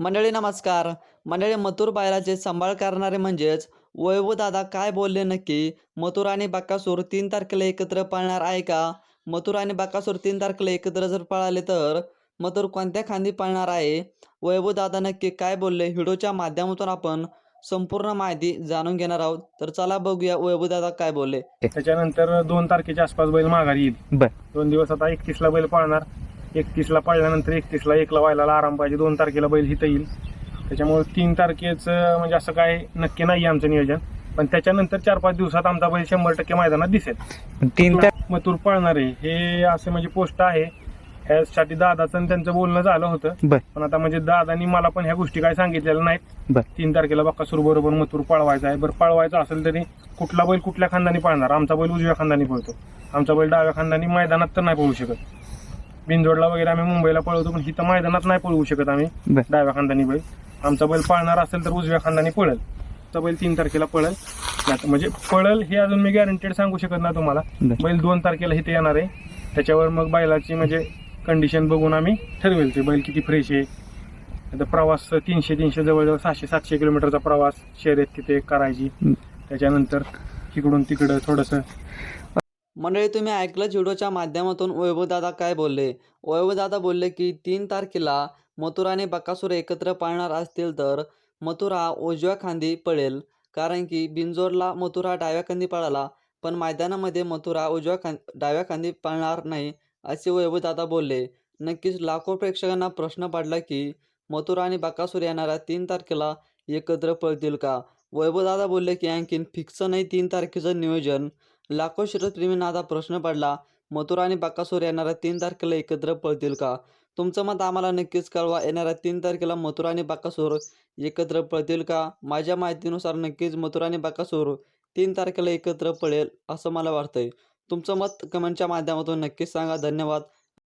मंडळी नमस्कार. मंडळी मथुर बैलाचे सांभाळ करणारे म्हणजेच वैभव दादा काय बोलले नक्की? मथुर आणि बक्कासूर तीन तारखेला एकत्र पळणार आहे का? मथुर आणि बक्कासूर तीन तारखेला एकत्र जर पळाले तर मथुर कोणत्या खांदी पळणार आहे? वैभव दादा नक्की काय बोलले? व्हिडिओच्या माध्यमातून आपण संपूर्ण माहिती जाणून घेणार आहोत. तर चला बघूया वैभव दादा काय बोलले. त्याच्यानंतर दोन तारखेच्या आसपास बैल माघारी येईल. दोन दिवस आता एकतीसला बैल पाळणार. एकतीसला पाळल्यानंतर एकतीसला एकला व्हायला आराम पाहिजे. दोन तारखेला बैल हिथं येईल. त्याच्यामुळे तीन तारखेचं म्हणजे असं काय नक्की नाही आमचं नियोजन. पण त्याच्यानंतर चार पाच दिवसात आमचा बैल शंभर टक्के मैदानात दिसेल. तीन मथुर पळणार आहे. हे असं म्हणजे पोस्ट आहे. ह्यासाठी दादाचं आणि त्यांचं बोलणं झालं होतं. पण आता म्हणजे दादानी मला पण ह्या गोष्टी काय सांगितलेल्या नाहीत. तीन तारखेला बक्कासूर बरोबर मथुर पळवायचा आहे. बरं पळवायचा असेल तरी कुठला बैल कुठल्या खांदानी पळणार? आमचा बैल उजव्या खांदानी पळतो. आमचा बैल डाव्या खांदानी मैदानात तर नाही पळू शकत. बिनजोडला वगैरे आम्ही मुंबईला पळवतो पण इथं मैदानात नाही पळवू शकत आम्ही. बर. डाव्या खांदानी बैल. आमचा बैल पळणार असेल तर उजव्या खांदानी पळेल. आमचा बैल तीन तारखेला पळेल. नाहीतर म्हणजे पळेल हे अजून मी गॅरंटेड सांगू शकत नाही तुम्हाला. बर. बैल दोन तारखेला इथे येणार आहे. त्याच्यावर मग बैलाची म्हणजे कंडिशन बघून आम्ही ठरवेल ते बैल किती फ्रेश आहे. आता प्रवास तीनशे तीनशे जवळजवळ सहाशे सातशे किलोमीटरचा प्रवास शर्यत तिथे करायची. हं. त्याच्यानंतर तिकडून तिकडं थोडंसं मंडळी तुम्ही ऐकलं व्हिडिओच्या माध्यमातून वैभव दादा काय बोलले? वैभवदादा बोलले की तीन तारखेला मथुरा आणि बकासूर एकत्र पाळणार असतील तर मथुरा उजव्या खांदी पळेल कारण की बिंजोरला मथुरा डाव्या खांदी पळाला पण मैदानामध्ये मथुरा उजव्या खां डाव्या खांदी पळणार नाही असे वैभवदादा बोलले. नक्कीच लाखो प्रेक्षकांना प्रश्न पडला की मथुरा आणि बकासूर येणाऱ्या तीन तारखेला एकत्र पळतील का? वैभव दादा बोलले की आणखीन फिक्स नाही तीन तारखेचं नियोजन. लाखो शरदप्रेमींना आता प्रश्न पडला. मथुरा आणि बकासूर येणाऱ्या तीन तारखेला एकत्र पळतील का? तुमचं मत आम्हाला नक्कीच कळवा. येणाऱ्या तीन तारखेला मथुरा आणि बकासूर एकत्र पळतील का? माझ्या माहितीनुसार नक्कीच मथुरा आणि बकासूर तीन तारखेला एकत्र पळेल असं मला वाटतंय. तुमचं मत कमेंटच्या माध्यमातून नक्कीच सांगा. धन्यवाद.